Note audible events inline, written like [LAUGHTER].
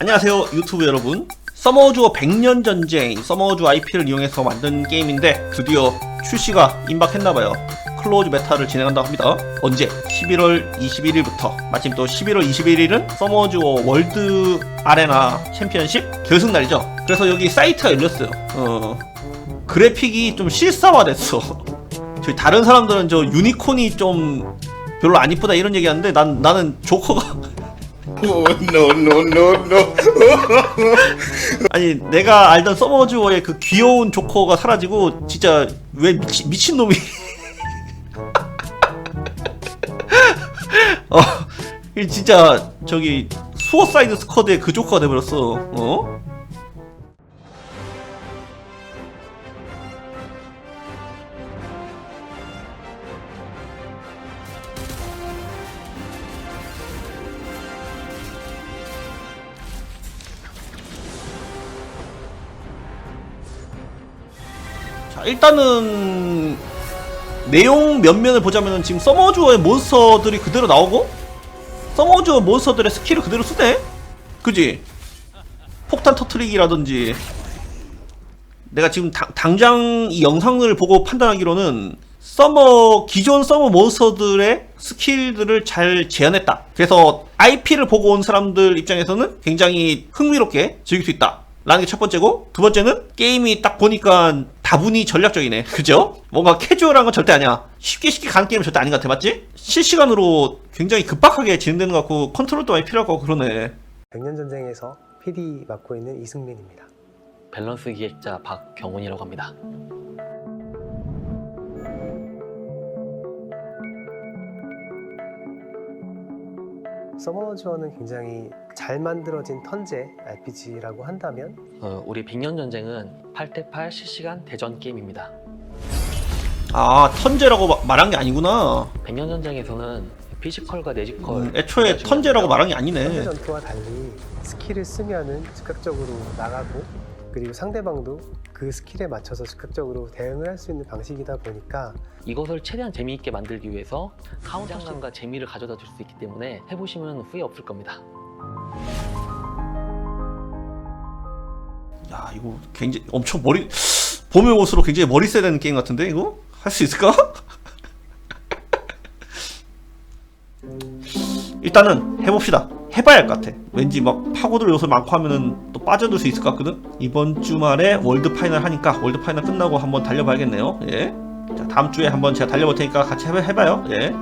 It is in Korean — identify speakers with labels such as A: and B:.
A: 안녕하세요 유튜브 여러분. 서머주어 100년 전쟁 서머주 IP를 이용해서 만든 게임인데 드디어 출시가 임박했나봐요. 클로즈 메타를 진행한다고 합니다. 언제? 11월 21일부터. 마침 또 11월 21일은 서머주어 월드 아레나 챔피언십 결승 날이죠. 그래서 여기 사이트가 열렸어요. 어 그래픽이 좀 실사화됐어. [LAUGHS] 저희 다른 사람들은 저 유니콘이 좀 별로 안 이쁘다 이런 얘기하는데 난 나는 조커가
B: Oh, no, no.
A: 아니 내가 알던 서머주어의 그 귀여운 조커가 사라지고 진짜 왜 미치, 미친놈이 [LAUGHS] 어이 진짜 저기 수어사이드 스쿼드의 그 조커가 돼버렸어 어? 자 일단은 내용 면면을 보자면은 지금 서머주어의 몬스터들이 그대로 나오고 서머주어 몬스터들의 스킬을 그대로 쓰네? 그지? 폭탄 터트리기라든지 내가 지금 당, 당장 이 영상을 보고 판단하기로는 서머 기존 서머 몬스터들의 스킬들을 잘 재현했다. 그래서 IP를 보고 온 사람들 입장에서는 굉장히 흥미롭게 즐길 수 있다. 라는 게 첫 번째고 두 번째는 게임이 딱 보니까 다분히 전략적이네. 그죠? 뭔가 캐주얼한 건 절대 아니야. 쉽게 쉽게 가는 게임은 절대 아닌 것 같아. 맞지? 실시간으로 굉장히 급박하게 진행되는 것 같고 컨트롤도 많이 필요할 것 같고 그러네.
C: 백년 전쟁에서 PD 맡고 있는 이승민입니다.
D: 밸런스 기획자 박경훈이라고 합니다.
C: 서머주어는 굉장히 잘 만들어진 턴제 RPG라고 한다면
D: 어, 우리 빅년 전쟁은 8대8 실시간 대전 게임입니다.
A: 아 턴제라고 마- 말한 게 아니구나.
D: 백년 전쟁에서는 피지컬과 내지컬
A: 음, 애초에 턴제라고 말한 게 아니네.
C: 턴제 전투와 달리 스킬을 쓰면은 즉각적으로 나가고 그리고 상대방도 그 스킬에 맞춰서 즉각적으로 대응을 할 수 있는 방식이다 보니까
D: 이것을 최대한 재미있게 만들기 위해서 카운터감과 재미를 가져다 줄 수 있기 때문에 해보시면 후회 없을 겁니다.
A: 야 이거 굉장히 엄청 머리 보면 볼수록 굉장히 머리 써야 되는 게임 같은데 이거 할 수 있을까? [LAUGHS] 일단은 해봅시다. 해봐야 할 것 같아. 왠지 막 파고들 요소 많고 하면은 또 빠져들 수 있을 것 같거든. 이번 주말에 월드 파이널 하니까 월드 파이널 끝나고 한번 달려봐야겠네요. 예. 자 다음 주에 한번 제가 달려볼 테니까 같이 해봐, 해봐요. 예.